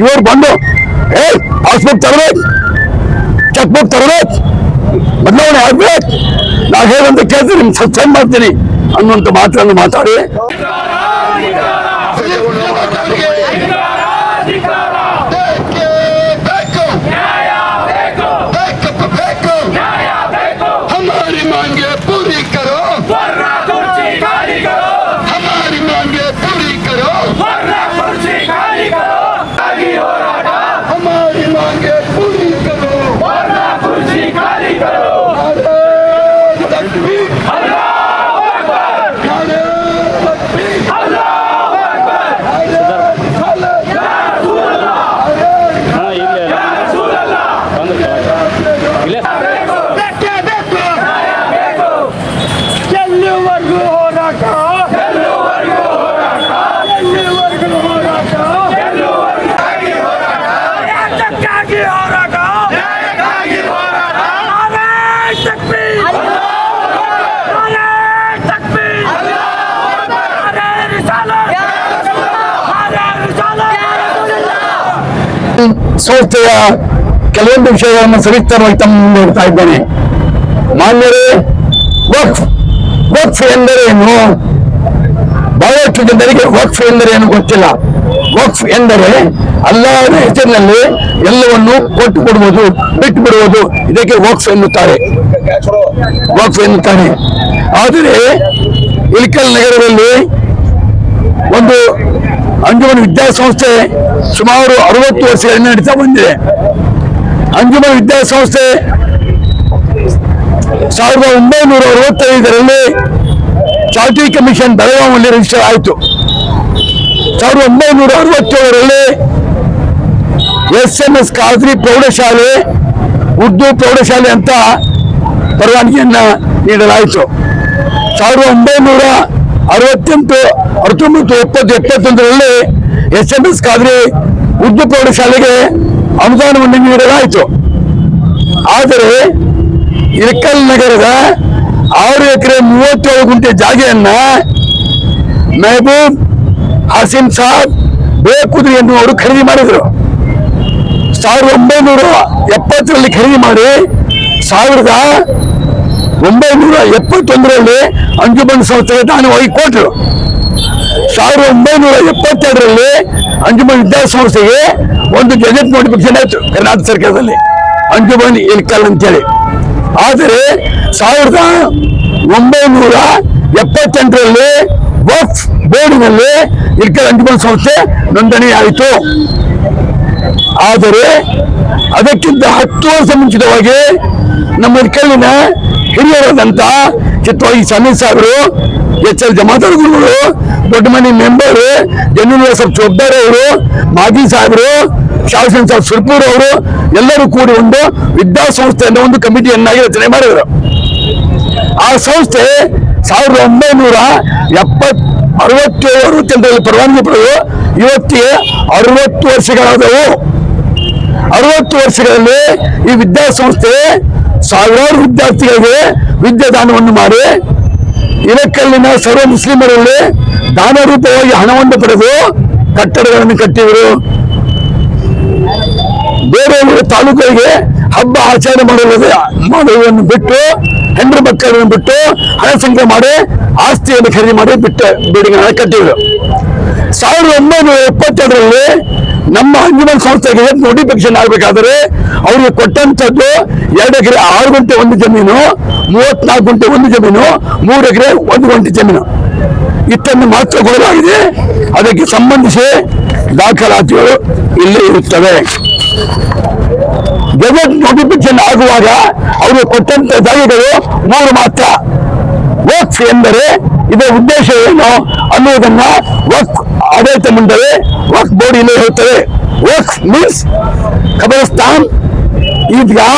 ಇವ್ರು ಬಂದು ಏ ಪಾಸ್ಬುಕ್ ತರಬೇಕು ಚೆಕ್ ಬುಕ್ ತರಬೇಕು ಬದಲಾವಣೆ ಆಗ್ಬೇಕು. ನಾವು ಹೇಳಂತ ಕೇಳ್ತೀನಿ, ನಿಮ್ಗೆ ಸಸ್ಪೆಂಡ್ ಮಾಡ್ತೀನಿ ಅನ್ನುವಂಥ ಮಾತನ್ನು ಮಾತಾಡಿ. ಸಂಸ್ಥೆಯ ಕೆಲವೊಂದು ವಿಷಯಗಳನ್ನು ಸವಿಸ್ತಾರವಾಗಿ ತಮ್ಮ ಮುಂದೆ ಇಡ್ತಾ ಇದ್ದೇನೆ. ಮಾನ್ಯರೇ, ವಕ್ಫ್ ವಕ್ಫ್ ಎಂದರೇನು? ಬಹಳಷ್ಟು ಜನರಿಗೆ ವಕ್ಫ್ ಏನು ಗೊತ್ತಿಲ್ಲ. ವಕ್ಫ್ ಎಂದರೆ ಅಲ್ಲಾಹನ ಹೆಸರಿನಲ್ಲಿ ಎಲ್ಲವನ್ನು ಕೊಟ್ಟು ಕೊಡುವುದು ಬಿಟ್ಟು ಬಿಡುವುದು ಇದಕ್ಕೆ ವಕ್ಫ್ ಎನ್ನುತ್ತಾರೆ. ವಕ್ಫ್ ಎನ್ನುತ್ತಾರೆ. ಆದರೆ ಇಲ್ಕಲ್ ನಗರದಲ್ಲಿ ಒಂದು ಅಂಜುಮನ್ ವಿದ್ಯಾಸಂಸ್ಥೆ ಸುಮಾರು ಅರವತ್ತು ವರ್ಷಗಳಿಂದ ನಡೀತಾ ಬಂದಿದೆ. ಅಂಜುಮನ್ ವಿದ್ಯಾಸಂಸ್ಥೆ ಸಾವಿರದ ಒಂಬೈನೂರ ಅರವತ್ತೈದರಲ್ಲಿ ಚಾರ್ಟಿ ಕಮಿಷನ್ ಬೆಳಗಾವಿಯಲ್ಲಿ ರಿಜಿಸ್ಟರ್ ಆಯಿತು. ಸಾವಿರದ ಒಂಬೈನೂರ ಅರವತ್ತೇಳರಲ್ಲಿ ಎಸ್ ಎಂ ಎಸ್ ಖಾದ್ರಿ ಪ್ರೌಢಶಾಲೆ, ಉರ್ದು ಪ್ರೌಢಶಾಲೆ ಅಂತ ಪರವಾನಗಿಯನ್ನು ನೀಡಲಾಯಿತು. ಸಾವಿರದ ಒಂಬೈನೂರ ಅರವತ್ತೆಂಟು, ಹತ್ತೊಂಬತ್ತು, ಎಪ್ಪತ್ತು, ಎಪ್ಪತ್ತೊಂದರಲ್ಲಿ S M S Khadri Urdu ಪ್ರೌಢಶಾಲೆಗೆ ಅನುದಾನವನ್ನು ನೀಡಲಾಯಿತು. ಆದರೆ ಇಳಕಲ್ ನಗರದ ಆರು ಎಕರೆ ಮೂವತ್ತೇಳು ಗುಂಟೆ ಜಾಗೆಯನ್ನ ಮೆಹಬೂಬ್ ಹಸೀನ್ ಸಾಬ್ ಬೇಕುದ್ರಿ ಎನ್ನುವರು ಖರೀದಿ ಮಾಡಿದರು. ಸಾವಿರದ ಒಂಬೈನೂರ ಎಪ್ಪತ್ತರಲ್ಲಿ ಖರೀದಿ ಮಾಡಿ ಸಾವಿರದ ಒಂಬೈನೂರ ಎಪ್ಪತ್ತೊಂದರಲ್ಲಿ ಅಂಜುಮನ್ ಸಂಸ್ಥೆಗೆ ದಾನವಾಗಿ ಕೊಟ್ಟರು ಸಾವಿರದ ಒಂಬೈನೂರ ಎಪ್ಪತ್ತೆರಡರಲ್ಲಿ ಅಂಜುಮನ್ ವಿದ್ಯಾಸಂಸ್ಥೆಗೆ ಒಂದು ಗೆಜೆಟ್ ನೋಟಿಫಿಕೇಶನ್ ಆಯಿತು ಕರ್ನಾಟಕ ಸರ್ಕಾರದಲ್ಲಿ. ಅಂಜುಮನ್ ಇಲ್ಕಲ್ ಅಂತೇಳಿ. ಆದರೆ ಸಾವಿರದ ಒಂಬೈನೂರ ಎಪ್ಪತ್ತೆಂಟರಲ್ಲಿ ವಕ್ಫ್ ಬೋರ್ಡಿನಲ್ಲಿ ಇಲ್ಕಲ್ ಅಂಜುಮನ್ ಸಂಸ್ಥೆ ನೋಂದಣಿ ಆಯಿತು. ಆದರೆ ಅದಕ್ಕಿಂತ ಹತ್ತು ವರ್ಷ ಮುಂಚಿತವಾಗಿ ನಮ್ಮ ಇಲ್ಕಲ್ಲಿನ ಹಿರಿಯರಾದಂತ ಚಿತ್ತವಾಗಿ ಸಮೀರ್ ಸಾಹೇಬರು, ಎಚ್ ಎಲ್ ಜಮಾದಾರ್ ಗುರುಗಳು, ದೊಡ್ಡ ಮನೆ ಮೆಂಬರ್ ಜಮೀನ್ ಸಾಹೇಬ್ ಅವರು, ಮಾಜಿ ಸಾಹೇಬರು, ಶಾಸನ ಸಾಹೇಬ್ ಸುರ್ಪೂರ್ ಅವರು, ಎಲ್ಲರೂ ಕೂಡಿ ಒಂದು ವಿದ್ಯಾಸಂಸ್ಥೆ ಅನ್ನೋ ಒಂದು ಕಮಿಟಿಯನ್ನಾಗಿ ರಚನೆ ಮಾಡಿದರು. ಆ ಸಂಸ್ಥೆ ಸಾವಿರದ ಒಂಬೈನೂರ ಎಪ್ಪತ್ ಅರವತ್ತೇಳು ಅರವತ್ತೆಂಟರಲ್ಲಿ ಪರವಾನಗಿ ಪಡೆದು ಇವತ್ತಿಗೆ ಅರವತ್ತು ವರ್ಷಗಳಾದವು. ಅರವತ್ತು ವರ್ಷಗಳಲ್ಲಿ ಈ ವಿದ್ಯಾಸಂಸ್ಥೆ ಸಾವಿರಾರು ವಿದ್ಯಾರ್ಥಿಗಳಿಗೆ ವಿದ್ಯಾದಾನವನ್ನು ಮಾಡಿ ಇಳಕಲ್ಲಿನ ಸರ್ವ ಮುಸ್ಲಿಮರಲ್ಲಿ ದಾನ ರೂಪವಾಗಿ ಹಣವನ್ನು ಪಡೆದು ಕಟ್ಟಡಗಳನ್ನು ಕಟ್ಟಿದರು. ಬೇರೆ ತಾಲೂಕುಗಳಿಗೆ ಹಬ್ಬ ಆಚರಣೆ ಮಾಡುವುದೇ ಮಾಡುವುದನ್ನು ಬಿಟ್ಟು ಹೆಣ್ಣು ಮಕ್ಕಳನ್ನು ಬಿಟ್ಟು ಹಣ ಸಂಖ್ಯೆ ಮಾಡಿ ಆಸ್ತಿಯನ್ನು ಖರೀದಿ ಮಾಡಿ ಬಿಟ್ಟ ಬಿಲ್ಡಿಂಗ್ ಕಟ್ಟಿದರು. ಸಾವಿರದ ಒಂಬೈನೂರ ಎಪ್ಪತ್ತೆರಡರಲ್ಲಿ ನಮ್ಮ ಅಂಜುಮನ್ ಸಂಸ್ಥೆಗೆ ನೋಟಿಫಿಕೇಶನ್ ಆಗಬೇಕಾದ್ರೆ ಅವ್ರಿಗೆ ಕೊಟ್ಟಂತದ್ದು ಎರಡು ಎಕರೆ ಆರು ಗಂಟೆ ಒಂದು ಜಮೀನು, ಮೂವತ್ನಾಲ್ಕು ಗಂಟೆ ಒಂದು ಜಮೀನು, ಮೂರು ಎಕರೆ ಒಂದು ಗಂಟೆ ಜಮೀನು. ಇತ್ತನ್ನು ಮಾತ್ರ ಕೊಡಲಾಗಿದೆ. ಅದಕ್ಕೆ ಸಂಬಂಧಿಸಿ ದಾಖಲಾತಿಗಳು ಇಲ್ಲೇ ಇರುತ್ತವೆ. ಗೆಜೆಟ್ ನೋಟಿಫಿಕೇಶನ್ ಆಗುವಾಗ ಅವರು ಕೊಟ್ಟಂತ ಜಾಗಗಳು ಮೂರು ಮಾತ್ರ. ವಕ್ಫ್ ಎಂದರೆ ಇದರ ಉದ್ದೇಶ ಏನು ಅನ್ನುವುದನ್ನ ವಕ್ಫ್ ಆಡಳಿತ ಮಂಡಳಿ ವಕ್ಫ್ ಬೋರ್ಡ್ ಇಲ್ಲಿ ಹೇಳ್ತದೆ ವಕ್ಫ್ ಮೀನ್ಸ್ ಖಬರಸ್ತಾನ್, ಈದ್ಗಾ,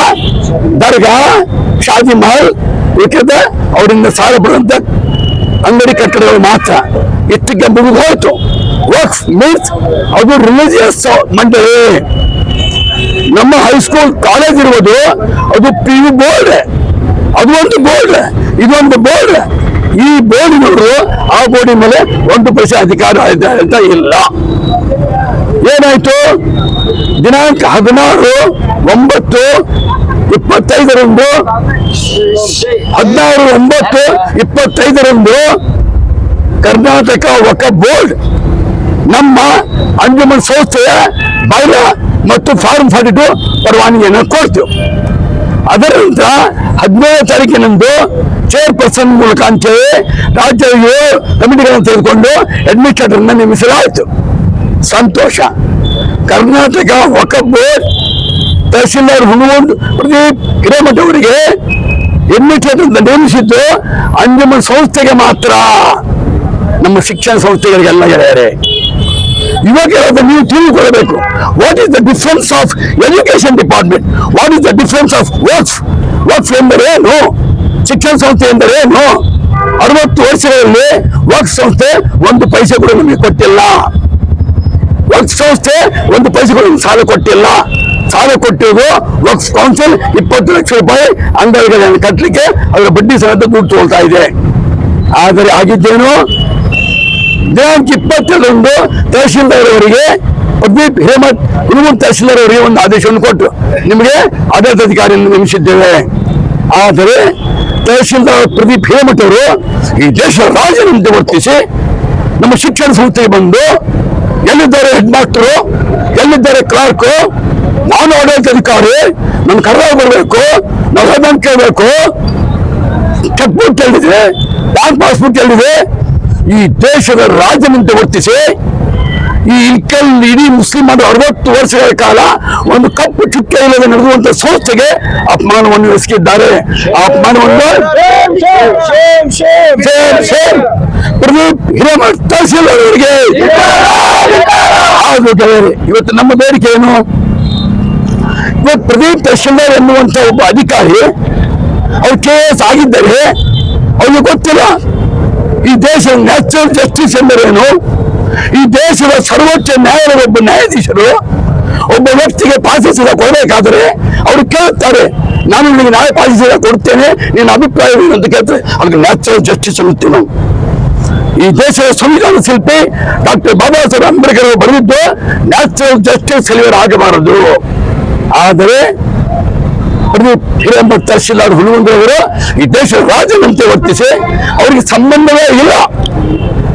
ದರ್ಗಾ ಶಾದಿ ಮಹಲ್ ಏಕೆಂದ್ರೆ ಅವರಿಂದ ಸಾಲ ಬರುವಂತ ಅಂಗಡಿ ಕಟ್ಟಡಗಳು ಮಾತ್ರ. ಇಷ್ಟಕ್ಕೆ ಮುಗಿದು ಹೋಯ್ತು. ವಕ್ಫ್ ಮೀನ್ಸ್ ಅದು ರಿಲಿಜಿಯಸ್ ಮಂಡಳಿ. ನಮ್ಮ ಹೈಸ್ಕೂಲ್, ಕಾಲೇಜ್ ಇರುವುದು ಅದು ಪಿ ಯು ಬೋರ್ಡ್. ಅದು ಒಂದು ಬೋರ್ಡ್, ಇದೊಂದು ಬೋರ್ಡ್. ಈ ಬೋರ್ಡಿನವರು ಆ ಬೋರ್ಡಿನ ಮೇಲೆ ಒಂದು ಪೈಸೆ ಅಧಿಕಾರ ಅಂತ ಇಲ್ಲ. ಏನಾಯ್ತು? ದಿನಾಂಕ ಹದಿನಾರು ಒಂಬತ್ತು ಇಪ್ಪತ್ತೈದರಂದು ಹದಿನಾರು ಒಂಬತ್ತು ಇಪ್ಪತ್ತೈದರಂದು ಕರ್ನಾಟಕ ವಕ ಬೋರ್ಡ್ ನಮ್ಮ ಅಂಜುಮನ್ ಸಂಸ್ಥೆಯ ಬಾಯ್ಲ ಮತ್ತು ಫಾರ್ಮ್ ಫಾರ್ಟಿ ಟು ಪರವಾನಗಿಯನ್ನು ಕೊಡ್ತು. ಅದರ ನಂತರ ಹದಿನೇಳು ತಾರೀಕಿನಂದು ಚೇರ್ಪರ್ಸನ್ ಮೂಲಕ ಅಂತೇಳಿ ರಾಜ್ಯ ಕಮಿಟಿಗಳನ್ನು ತೆಗೆದುಕೊಂಡು ಅಡ್ಮಿನಿಸ್ಟ್ರೇಟರ್ನ ನೇಮಿಸಲಾಯಿತು. ಸಂತೋಷ. ಕರ್ನಾಟಕ ವಕಫ್ ತಹಸೀಲ್ದಾರ್ ಹುಣಗುಂದ್ ಪ್ರದೀಪ್ ಹಿರೇಮಠ ಅವರಿಗೆ ಅಡ್ಮಿನಿಸ್ಟ್ರೇಟರ್ ನೇಮಿಸಿದ್ದು ಅಂಜುಮನ್ ಸಂಸ್ಥೆಗೆ ಮಾತ್ರ. ನಮ್ಮ ಶಿಕ್ಷಣ ಸಂಸ್ಥೆಗಳಿಗೆಲ್ಲ ಗೆಳೆಯರೆ. ಇವಾಗ ನೀವು ತಿಳಿದುಕೊಳ್ಳಬೇಕು what is the difference of education department what is the difference of works works ಏನು? ಶಿಕ್ಷಣ ಸಂಸ್ಥೆ ಎಂದರೇನು ಅರವತ್ತು ವರ್ಷಗಳಲ್ಲಿ ವರ್ಕ್ಸ್ ಸಂಸ್ಥೆ ಒಂದು ಪೈಸೆ ಕೂಡ ನಮಗೆ ಕೊಟ್ಟಿಲ್ಲ. ವರ್ಕ್ಸ್ ಸಂಸ್ಥೆ ಒಂದು ಪೈಸೆ ಕೂಡ ಸಾಲ ಕೊಟ್ಟಿಲ್ಲ. ಸಾಲ ಕೊಟ್ಟಿರೋದು ವರ್ಕ್ಸ್ ಕೌನ್ಸಿಲ್ ಇಪ್ಪತ್ತು ಲಕ್ಷ ರೂಪಾಯಿ ಅಂಗಡಿಗಳನ್ನು ಕಟ್ಟಲಿಕ್ಕೆ, ಅದರ ಬಡ್ಡಿ ಸಮೇತ ದುಡ್ಡು ತಗೊಳ್ತಾ ಇದೆ. ಆದರೆ ಆಗಿದ್ದೇನು? ದಿನಾಂಕ ಇಪ್ಪತ್ತೆರಡರಂದು ತಹಶೀಲ್ದಾರ್ ಅವರಿಗೆ ಪ್ರದೀಪ್ ಹೇಮಂತ್ ಹುಡುಗನ್ ತಹಶೀಲ್ದಾರ್ ಅವರಿಗೆ ಒಂದು ಆದೇಶವನ್ನು ಕೊಟ್ಟರು ನಿಮಗೆ ಆಡಳಿತಾಧಿಕಾರಿಯನ್ನು ನೇಮಿಸಿದ್ದೇವೆ. ಆದರೆ ತಹಶೀಲ್ದಾರ್ ಪ್ರದೀಪ್ ಹೇಮಂತ್ ಅವರು ಈ ದೇಶದ ರಾಜನಂತೆ ವರ್ತಿಸಿ ನಮ್ಮ ಶಿಕ್ಷಣ ಸಂಸ್ಥೆಗೆ ಬಂದು ಎಲ್ಲಿದ್ದಾರೆ ಹೆಡ್ ಮಾಸ್ಟರು ಎಲ್ಲಿದ್ದಾರೆ ಕ್ಲಾರ್ಕು, ನಾನು ಆಡಳಿತಾಧಿಕಾರಿ ನನ್ನ ಕರ್ನಾಟಕ ಬರಬೇಕು ನಾವು ಕೇಳಬೇಕು. ಚೆಕ್ ಬುಕ್ ಬ್ಯಾಂಕ್ ಪಾಸ್ಬುಕ್ ಕೇಳಿದೆ ಈ ದೇಶದ ರಾಜನಂತೆ ವರ್ತಿಸಿ ಈ ಇಲ್ಕಲ್ ಇಡೀ ಮುಸ್ಲಿಮರು ಅರವತ್ತು ವರ್ಷಗಳ ಕಾಲ ಒಂದು ಕಪ್ಪು ಚುಕ್ಕೆ ಇಲ್ಲದೆ ನಡೆದುವಂತ ಸಂಸ್ಥೆಗೆ ಅಪಮಾನವನ್ನು ಎಸಗಿದ್ದಾರೆ. ಅಪಮಾನವನ್ನು. ಪ್ರದೀಪ್ ಅವರಿಗೆ ಇವತ್ತು ನಮ್ಮ ಬೇಡಿಕೆ ಏನು? ಇವತ್ತು ಪ್ರದೀಪ್ ತಹಶೀಲ್ದಾರ್ ಎನ್ನುವಂತ ಒಬ್ಬ ಅಧಿಕಾರಿ, ಅವ್ರು ಕೆ ಎಸ್ ಆಗಿದ್ದಾರೆ. ಅವ್ರಿಗೆ ಗೊತ್ತಿಲ್ಲ. ಈ ದೇಶದ ನ್ಯಾಚುರಲ್ ಜಸ್ಟಿಸ್ ಎಂದರೇನು? ಈ ದೇಶದ ಸರ್ವೋಚ್ಚ ನ್ಯಾಯಾಲಯದ ಒಬ್ಬ ನ್ಯಾಯಾಧೀಶರು ಒಬ್ಬ ವ್ಯಕ್ತಿಗೆ ಪಾಸಿಸಿದ ಕೊಡಬೇಕಾದ್ರೆ ಅವರು ಕೇಳುತ್ತಾರೆ, ನಾನು ನಿಮಗೆ ನಾಳೆ ಪಾಸಿಸಿದ ಕೊಡ್ತೇನೆ, ನಿನ್ನ ಅಭಿಪ್ರಾಯ ಏನು? ಅಂತ ಕೇಳ್ತಾರೆ ಅದಕ್ಕೆ ನ್ಯಾಚುರಲ್ ಜಸ್ಟಿಸ್ ಅನ್ನುತ್ತೀವಿ ಈ ದೇಶದ ಸಂವಿಧಾನ ಶಿಲ್ಪಿ ಡಾಕ್ಟರ್ ಬಾಬಾ ಸಾಹೇಬ್ ಅಂಬೇಡ್ಕರ್ ಬರೆದಿದ್ದು, ನ್ಯಾಚುರಲ್ ಜಸ್ಟಿಸ್ ಡೆಲಿವರ್ ಆಗಬಾರದು. ಆದರೆ ಪ್ರದೀಪ್ ಹಿರೇಮಠ್ ತಹಶೀಲ್ದಾರ್ ಈ ದೇಶ ರಾಜನಂತೆ ವರ್ತಿಸಿ ಅವರಿಗೆ ಸಂಬಂಧವೇ ಇಲ್ಲ.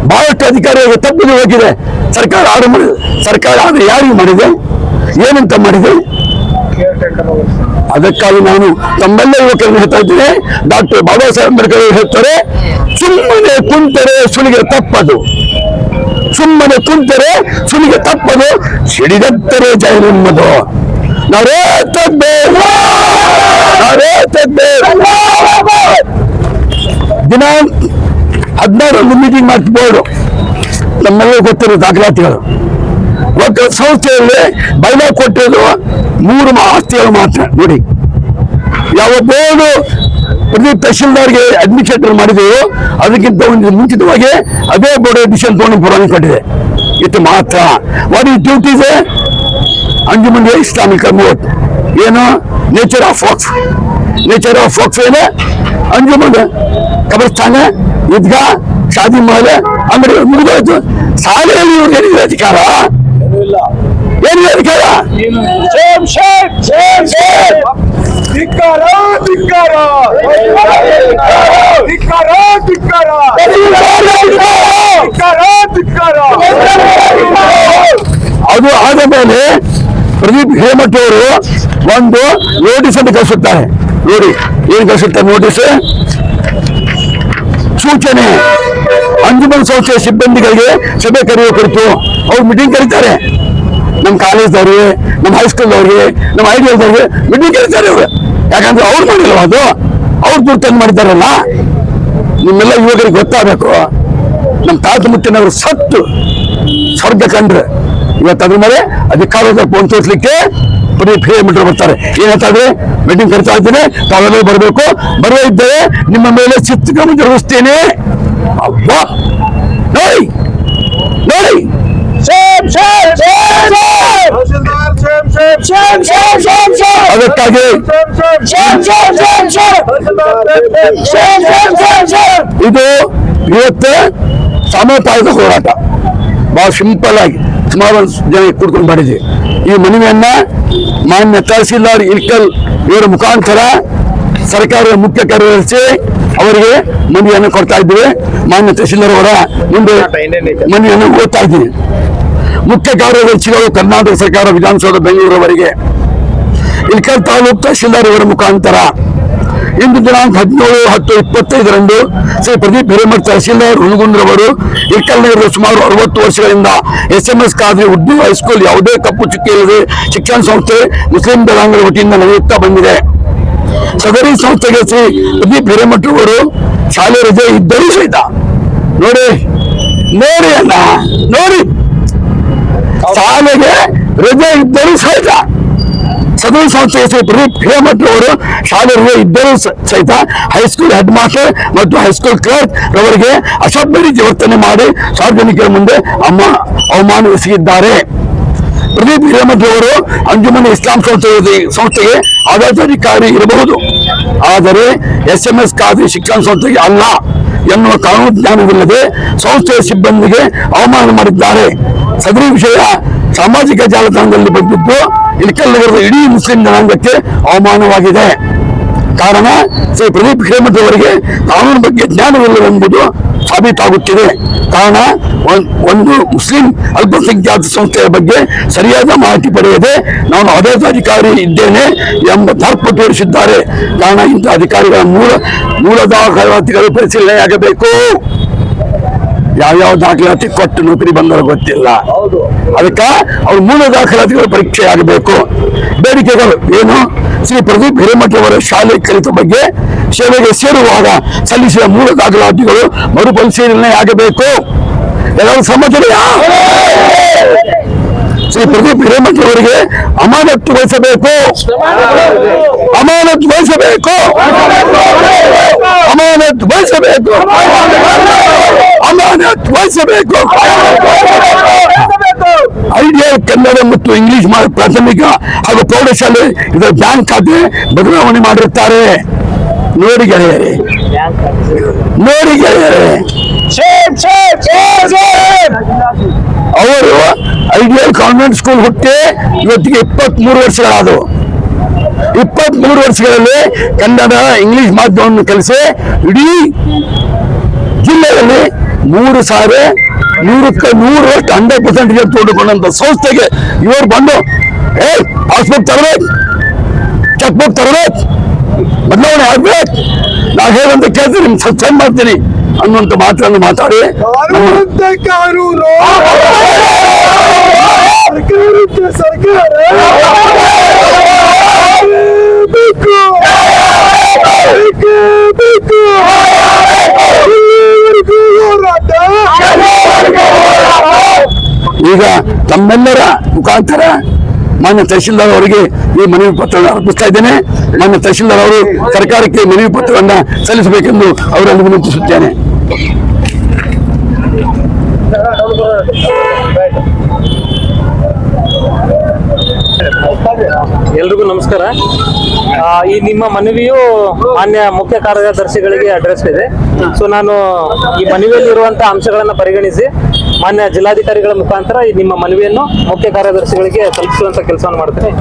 ಬಹಳಷ್ಟು ಅಧಿಕಾರಿಗಳಿಗೆ ತಪ್ಪು ಹೋಗಿದೆ. ಸರ್ಕಾರ ಆರು ಮಾಡಿದೆ ಸರ್ಕಾರ ಆದ್ರೆ ಯಾರಿಗೆ ಮಾಡಿದೆ? ಏನಂತ ಮಾಡಿದೆ? ಅದಕ್ಕಾಗಿ ನಾನು ತಮ್ಮೆಲ್ಲ ಯುವಕರನ್ನು ಹೇಳ್ತಾ ಇದ್ದೇನೆ. ಡಾಕ್ಟರ್ ಬಾಬಾ ಸಾಹೇಬ್ ಅಂಬೇಡ್ಕರ್ ಹೇಳ್ತಾರೆ, ಸುಮ್ಮನೆ ಕುಂತರೆ ಸುಲಿಗೆ ತಪ್ಪದು. ಸುಮ್ಮನೆ ಕುಂತರೆ ಸುಲಿಗೆ ತಪ್ಪದು. ಸಿಡಿದತ್ತರೆ ಜಯ ನಿಮ್ಮದು. ನಾವೇ ದಿನಾಂಕ ಹದಿನಾರೊಂದು ಮೀಟಿಂಗ್ ಮಾಡ್ತಿ ಬೋರ್ಡು ನಮ್ಮೆಲ್ಲರೂ ಗೊತ್ತಿರೋ ದಾಖಲಾತಿಗಳು. ಒಟ್ಟು ಸಂಸ್ಥೆಯಲ್ಲಿ ಬೈಲಾ ಕೊಟ್ಟಿರೋದು ಮೂರು ಆಸ್ತಿಗಳು ಮಾತ್ರ ನೋಡಿ. ಯಾವ ಬೋರ್ಡು ಪ್ರತಿ ತಹಶೀಲ್ದಾರ್ಗೆ ಅಡ್ಮಿನಿಸ್ಟ್ರೇಟರ್ ಮಾಡಿದೆಯೋ ಅದಕ್ಕಿಂತ ಒಂದು ಮುಂಚಿತವಾಗಿ ಅದೇ ಬೋರ್ಡ್ ಅಡ್ಮಿಷನ್ ತಗೊಂಡು ಪುರಾಣ ಕೊಟ್ಟಿದೆ. ಇಟ್ಟು ಮಾತ್ರ. ವಾಟ್ ಈ ಡ್ಯೂಟೀಸ್ ಅಂಜುಮನ್ ಇಸ್ಲಾಮಿಕ್ ಬೋರ್ಡ್ ಏನು? Nature of works nature of works ಏನು ಅಂಜುಮನ್ ಕಬರ್ಸ್ತಾನ ಈದ್ಗಾ ಶಾದಿ ಮಹಲ್ ಅಂಗಡಿ ಮುಗಿದೋಯ್ತು ಶಾಲೆಯಲ್ಲಿ ಇವ್ರಿಗೆ ಏನಿದೆ ಅಧಿಕಾರ ಏನಿದೆ ಅಧಿಕಾರ ಅದು ಆದ ಮೇಲೆ ಪ್ರದೀಪ್ ಹೇಮಠ್ ಅವರು ಒಂದು ನೋಟಿಸ್ ಅಂತ ಕಳಿಸುತ್ತಾರೆ. ನೋಡಿ, ಏನು ಕಳಿಸುತ್ತಾರೆ ನೋಟಿಸ್ ಸೂಚನೆ. ಅಂಜುಮನ್ ಸಂಸ್ಥೆಯ ಸಿಬ್ಬಂದಿಗಳಿಗೆ ಸಭೆ ಕರೆಯುವ ಕುರಿತು ಅವ್ರು ಮೀಟಿಂಗ್ ಕರೀತಾರೆ. ನಮ್ಮ ಕಾಲೇಜ್ದವ್ರಿಗೆ ನಮ್ಮ ಹೈಸ್ಕೂಲ್ದವ್ರಿಗೆ ನಮ್ಮ ಐಡಿಯಲ್ದವ್ರಿಗೆ ಮೀಟಿಂಗ್ ಕರೀತಾರೆ ಅವರು. ಯಾಕಂದ್ರೆ ಅವ್ರು ಮಾಡಿಲ್ವ ಅದು? ಅವ್ರು ದುಡ್ಡು ತಂದು ಮಾಡಿದ್ದಾರಲ್ಲ? ನಿಮ್ಮೆಲ್ಲ ಯುವಕರಿಗೆ ಗೊತ್ತಾಗಬೇಕು. ನಮ್ಮ ತಾತ ಮುತ್ತಿನವರು ಸತ್ತು. ಸ್ವರ್ಗ ಕಂಡ್ರೆ. ಇವತ್ತು ಅದ್ರ ಮೇಲೆ ಅಧಿಕಾರದ ಫೋನ್ ತೋರಿಸ್ಲಿಕ್ಕೆ ಬರೀ ಕಿಲೋಮೀಟರ್ ಮೀಟರ್ ಬರ್ತಾರೆ? ಏನ್ ಹೇಳ್ತಾರೆ ಮೀಟಿಂಗ್ ಕರಿತಾ ಇದ್ದೇನೆ. ತಾವೆಲ್ಲ ಬರಬೇಕು. ಬರುವ ಇದ್ದರೆ ನಿಮ್ಮ ಮೇಲೆ ಚಿತ್ರಕ್ರಮ ಜರುಗಿಸ್ತೇನೆ ಅಬ್ಬಾ ನೋಡಿ! ನೋಡಿ! ಅದಕ್ಕಾಗಿ ಇದು ಇವತ್ತು ಸಮಪಾಯದ ಹೋರಾಟ. ಬಹಳ ಸಿಂಪಲ್ ಆಗಿ. ಸುಮಾರು ಜನ ಕೂಡ್ಕೊಂಡು ಮಾಡಿದ್ವಿ. ಈ ಮನವಿಯನ್ನ ಮಾನ್ಯ ತಹಸೀಲ್ದಾರ್ ಇಲ್ಕಲ್ ಇವರ ಮುಖಾಂತರ ಸರ್ಕಾರದ ಮುಖ್ಯ ಕಾರ್ಯದರ್ಶಿ ಅವರಿಗೆ ಮನವಿಯನ್ನು ಕೊಡ್ತಾ ಇದ್ದೀವಿ ಮಾನ್ಯ ತಹಸೀಲ್ದಾರ್ ಅವರ ಮುಂದೆ ಮನವಿಯನ್ನು ಓದ್ತಾ ಇದ್ದೀನಿ ಮುಖ್ಯ ಕಾರ್ಯದರ್ಶಿಗಳು ಕರ್ನಾಟಕ ಸರ್ಕಾರ ವಿಧಾನಸೌಧ ಬೆಂಗಳೂರವರೆಗೆ ಇಲ್ಕಲ್ ತಾಲೂಕು ತಹಶೀಲ್ದಾರ್ ಇವರ ಮುಖಾಂತರ ಇಂದು ದಿನಾಂಕ ಹದಿನೇಳು ಹತ್ತು ಇಪ್ಪತ್ತೈದರಂದು ಶ್ರೀ ಪ್ರದೀಪ್ ಹಿರೇಮಠ್ ತಹಶೀಲ್ದಾರ್ ಹುಣಗುಂದ್ರವರು ಇಲ್ಕಲ್ ನಗರದ ಸುಮಾರು ಅರವತ್ತು ವರ್ಷಗಳಿಂದ S M S Khadri Urdu high school ಯಾವುದೇ ಕಪ್ಪು ಚುಕ್ಕಿ ಇಲ್ಲದೆ ಶಿಕ್ಷಣ ಸಂಸ್ಥೆ ಮುಸ್ಲಿಂ ಜನಾಂಗದ ವತಿಯಿಂದ ನಡೆಯುತ್ತಾ ಬಂದಿದೆ. ಸದರಿ ಸಂಸ್ಥೆಗೆ ಶ್ರೀ ಪ್ರದೀಪ್ ಹಿರೇಮಠ್ ಅವರು ಶಾಲೆ ರಜೆ ಇದ್ದರೂ ಸಹಿತ ನೋಡಿ ನೋಡಿ ಅಣ್ಣ, ನೋಡಿ. ಶಾಲೆಗೆ ರಜೆ ಇದ್ದರೂ ಸಹಿತ ಸದರಿ ಸಂಸ್ಥೆ ಶ್ರೀ ಪ್ರದೀಪ್ ಹಿರೇಮಠ್ ಅವರು ಶಾಲೆ ರಜೆ ಸ- ಸಹಿತ ಹೈಸ್ಕೂಲ್ ಹೆಡ್ ಮಾಸ್ಟರ್ ಮತ್ತು ಹೈಸ್ಕೂಲ್ ಕ್ಲರ್ಕ್ ರವರಿಗೆ ಅಸಭ್ಯ ರೀತಿ ವರ್ತನೆ ಮಾಡಿ ಸಾರ್ವಜನಿಕರ ಮುಂದೆ ಅಮ್ಮ ಅವಮಾನಿಸಿದ್ದಾರೆ. ಪ್ರದೀಪ್ ಹಿರೇಮಠ್ ಅವರು ಅಂಜುಮನ್ ಇಸ್ಲಾಂ ಸಂಸ್ಥೆ ಸಂಸ್ಥೆಗೆ ಆಡಳಿತಾಧಿಕಾರಿ ಇರಬಹುದು. ಆದರೆ ಎಸ್ ಎಂ ಎಸ್ ಖಾದಿ ಶಿಕ್ಷಣ ಸಂಸ್ಥೆಗೆ ಅಲ್ಲ ಎನ್ನುವ ಕಾನೂನು ಜ್ಞಾನವಿಲ್ಲದೆ ಸಂಸ್ಥೆಯ ಸಿಬ್ಬಂದಿಗೆ ಅವಮಾನ ಮಾಡಿದ್ದಾರೆ. ಸದರಿ ವಿಷಯ ಸಾಮಾಜಿಕ ಜಾಲತಾಣದಲ್ಲಿ ಬಂದಿದ್ದು ಇಳಕಲ್ ನಗರದ ಇಡೀ ಮುಸ್ಲಿಂ ಜನಾಂಗಕ್ಕೆ ಅವಮಾನವಾಗಿದೆ. ಕಾರಣ ಶ್ರೀ ಪ್ರದೀಪ್ ಹಿರೇಮಠ್ ಅವರಿಗೆ ಕಾನೂನು ಬಗ್ಗೆ ಜ್ಞಾನವಿಲ್ಲವೆಂಬುದು ಸಾಬೀತಾಗುತ್ತಿದೆ. ಕಾರಣ ಒಂದು ಮುಸ್ಲಿಂ ಅಲ್ಪಸಂಖ್ಯಾತ ಸಂಸ್ಥೆಯ ಬಗ್ಗೆ ಸರಿಯಾದ ಮಾಹಿತಿ ಪಡೆಯದೆ ನಾನು ಆಡಳಿತಾಧಿಕಾರಿ ಇದ್ದೇನೆ ಎಂಬ ತರ್ಪು ತೋರಿಸಿದ್ದಾರೆ. ಕಾರಣ ಇಂಥ ಅಧಿಕಾರಿಗಳ ಮೂಲ ಮೂಲದ ಪರಿಶೀಲನೆಯಾಗಬೇಕು. ಯಾವ್ಯಾವ ದಾಖಲಾತಿ ಕೊಟ್ಟು ನೌಕರಿ ಬಂದವರು ಗೊತ್ತಿಲ್ಲ. ಅದಕ್ಕೆ ಅವ್ರ ಮೂಲ ದಾಖಲಾತಿಗಳ ಪರೀಕ್ಷೆ ಆಗಬೇಕು. ಬೇಡಿಕೆಗಳು ಏನು? ಶ್ರೀ ಪ್ರದೀಪ್ ಹಿರೇಮಠ ಅವರ ಶಾಲೆ ಕಲಿತ ಬಗ್ಗೆ ಸೇವೆಗೆ ಸೇರುವಾಗ ಸಲ್ಲಿಸಿದ ಮೂಲ ದಾಖಲಾತಿಗಳು ಮರುಪರಿಶೀಲನೆ ಆಗಬೇಕು. ಎಲ್ಲರೂ ಸಮ್ಮತಿದೆಯಾ? ಶ್ರೀ ಪ್ರದೀಪ್ ಹಿರೇಮಠ ಅವರಿಗೆ ಅಮಾನತ್ತು ವಹಿಸಬೇಕು ಅಮಾನತ್ತು ವಹಿಸಬೇಕು ಐಡಿಯಲ್ ಕನ್ನಡ ಮತ್ತು ಇಂಗ್ಲಿಷ್ ಪ್ರಾಥಮಿಕ ಹಾಗೂ ಪ್ರೌಢಶಾಲೆ ಇದರ ಬ್ಯಾಂಕ್ ಖಾತೆ ಬದಲಾವಣೆ ಮಾಡಿರುತ್ತಾರೆ. ನೋಡಿ ಗೆಳೆಯರೆ. ನೋಡಿ ಗೆಳೆಯರೆ. ಅವರು ಐಡಿಯಲ್ ಕಾನ್ವೆಂಟ್ ಸ್ಕೂಲ್ ಹುಟ್ಟಿ ಇವತ್ತಿಗೆ ಇಪ್ಪತ್ತ್ ಮೂರು ವರ್ಷಗಳಾದವು. ಇಪ್ಪತ್ತ್ ಮೂರು ವರ್ಷಗಳಲ್ಲಿ ಕನ್ನಡ ಇಂಗ್ಲಿಷ್ ಮಾಧ್ಯಮವನ್ನು ಕಲಿಸಿ ಇಡೀ ಜಿಲ್ಲೆಯಲ್ಲಿ ಮೂರು ಸಾವಿರ ನೂರಕ್ಕೆ ನೂರಷ್ಟು ಹಂಡ್ರೆಡ್ ಪರ್ಸೆಂಟ್ ತೋಡಿಕೊಂಡಂತ ಸಂಸ್ಥೆಗೆ ಇವರು ಬಂದು ಏ ಪಾಸ್ಬುಕ್ ತರಬೇಕು ಚೆಕ್ ಬುಕ್ ತರಬೇಕು ಬದಲಾವಣೆ ಆಗ್ಬೇಕು. ನಾವು ಹೇಳಂತ ಕೇಳ್ತೀನಿ ನಿಮ್ಗೆ ಸಸ್ಪೆಂಡ್ ಮಾಡ್ತೀನಿ ಅನ್ನುವಂತ ಮಾತನ್ನು ಮಾತಾಡಿ ನಮ್ಮ ಕಾನೂನು ಕಾನೂನು ಸರ್ಕಾರಕ್ಕೆ ಸರ್ಕಾರ ಬೇಕು ಬೇಕೇ ಬೇಕು ಇಲ್ಲಿವರೆಗೂ ಹೋರಾಟ ಈಗ ತಮ್ಮೆಲ್ಲರ ಮುಖಾಂತರ ಮಾನ್ಯ ತಹಶೀಲ್ದಾರ್ ಅವರಿಗೆ ಈ ಮನವಿ ಪತ್ರವನ್ನು ಅರ್ಪಿಸ್ತಾ ಇದ್ದೇನೆ. ಮಾನ್ಯ ತಹಶೀಲ್ದಾರ್ ಅವರು ಸರ್ಕಾರಕ್ಕೆ ಮನವಿ ಪತ್ರವನ್ನ ಸಲ್ಲಿಸಬೇಕೆಂದು ಅವರನ್ನು ವಿನಂತಿಸುತ್ತೇನೆ. ಎಲ್ರಿಗೂ ನಮಸ್ಕಾರ. ಈ ನಿಮ್ಮ ಮನವಿಯು ಮಾನ್ಯ ಮುಖ್ಯ ಕಾರ್ಯದರ್ಶಿಗಳಿಗೆ ಅಡ್ರೆಸ್ ಇದೆ. ಸೊ ನಾನು ಈ ಮನವಿಯಲ್ಲಿ ಇರುವಂತಹ ಅಂಶಗಳನ್ನ ಪರಿಗಣಿಸಿ ಮಾನ್ಯ ಜಿಲ್ಲಾಧಿಕಾರಿಗಳ ಮುಖಾಂತರ ನಿಮ್ಮ ಮನವಿಯನ್ನು ಮುಖ್ಯ ಕಾರ್ಯದರ್ಶಿಗಳಿಗೆ ತಲುಪಿಸುವಂತ ಕೆಲಸವನ್ನು ಮಾಡ್ತೀನಿ.